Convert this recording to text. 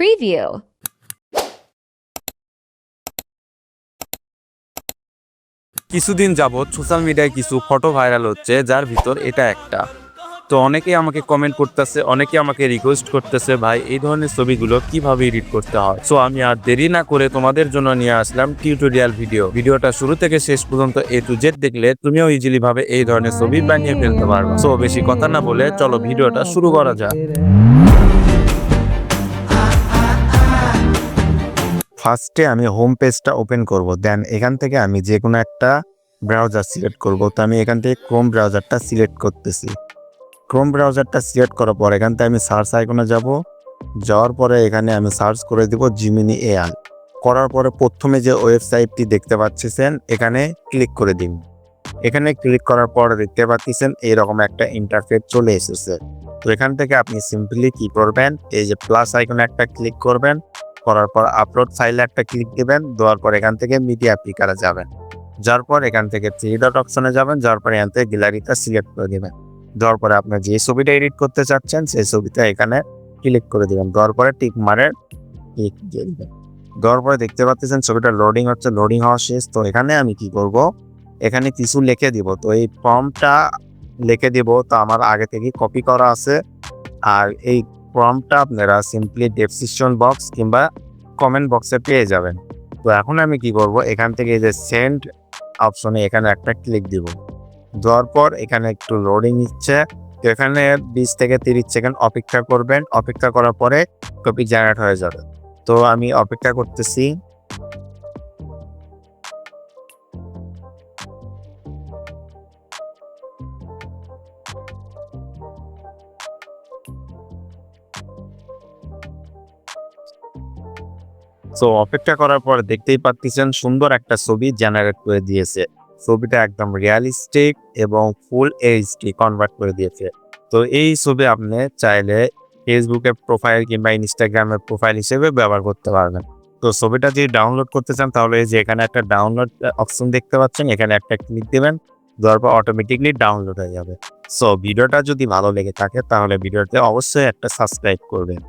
preview. কিছুদিন যাবৎ social মিডিয়ায় কিছু ফটো ভাইরাল হচ্ছে, যার ভিতর এটা একটা। তো অনেকেই আমাকে কমেন্ট করতেছে অনেকে আমাকে রিকোয়েস্ট করতেছে, ভাই, এই ধরনের ছবিগুলো কীভাবে এডিট করতে হয়? সো আমি আর দেরি না করে তোমাদের জন্য নিয়ে আসলাম টিউটোরিয়াল ভিডিও ভিডিওটা শুরু থেকে শেষ পর্যন্ত এ টু জেড দেখলে তুমিও ইজিলি ভাবে এই ধরনের ছবি বানিয়ে ফেলতে পারবে। সো বেশি কথা না বলে চলো ভিডিওটা শুরু করা যাক। ফার্স্টে আমি হোম পেজটা ওপেন করব দেন এখান থেকে আমি যে কোনো একটা ব্রাউজার সিলেক্ট করব। তো আমি এখান থেকে ক্রোম ব্রাউজারটা সিলেক্ট করতেছি। ক্রোম ব্রাউজারটা সিলেক্ট করার পর এখান থেকে আমি সার্চ আইকনে যাব। যাওয়ার পরে এখানে আমি সার্চ করে দিব জিমিনি এআই করার পরে প্রথমে যে ওয়েবসাইটটি দেখতে পাচ্ছেন, এখানে ক্লিক করে দিন। এখানে ক্লিক করার পর দেখতে পাচ্ছেন এইরকম একটা ইন্টারফেস চলে এসেছে। তো এখান থেকে আপনি সিম্পলি কি করবেন, এই যে প্লাস আইকনে একটা ক্লিক করবেন। করার পর আপলোড ফাইলে একটা ক্লিক দিবেন, দেওয়ার পর এখান থেকে মিডিয়া পিকারে যাবেন। যার পর এখান থেকে থ্রি ডট অপশনে যাবেন যার পর এখান থেকে গ্যালারিটা সিলেক্ট করে দেবেন। দেওয়ার পরে আপনার যে ছবিটা এডিট করতে চাচ্ছেন, সেই ছবিটা এখানে ক্লিক করে দিবেন। দেওয়ার পরে টিক মারে ক্লিক দিয়ে দেবেন। দেওয়ার পরে দেখতে পাচ্ছেন ছবিটা লোডিং হচ্ছে লোডিং হওয়া শেষ। তো এখানে আমি কি করব? এখানে কিছু লিখে দিব। তো এই ফর্মটা লিখে দিব। তো আমার আগে থেকে কপি করা আছে। আর এই ফর্মটা আপনারা সিম্পলি ডেসক্রিপশন বক্স কিংবা কমেন্ট বক্সে পেয়ে যাবেন। তো এখন আমি কি করব? এখান থেকে যে সেন্ড অপশনে এখানে একটা ক্লিক দিব। দেওয়ার পর এখানে একটু লোডিং নিচ্ছে। তো এখানে বিশ থেকে তিরিশ সেকেন্ড অপেক্ষা করবেন। অপেক্ষা করার পরে কপি জেনারেট হয়ে যাবে। তো আমি অপেক্ষা করতেছি। সো অপেক্ষা করার পর দেখতেই পাচ্ছেন সুন্দর একটা ছবি জেনারেট করে দিয়েছে। ছবিটা একদম রিয়ালিস্টিক এবং ফুল এইচডি কনভার্ট করে দিয়েছে। তো এই ছবি আপনি চাইলে ফেসবুকে প্রোফাইল কিংবা ইনস্টাগ্রামে প্রোফাইল হিসেবে ব্যবহার করতে পারবেন। তো ছবিটা যদি ডাউনলোড করতে চান তাহলে যে এখানে একটা ডাউনলোড অপশন দেখতে পাচ্ছেন। এখানে একটা ক্লিক দেবেন, দেওয়ার পর অটোমেটিকলি ডাউনলোড হয়ে যাবে। সো ভিডিওটা যদি ভালো লেগে থাকে তাহলে ভিডিওতে অবশ্যই একটা সাবস্ক্রাইব করবেন।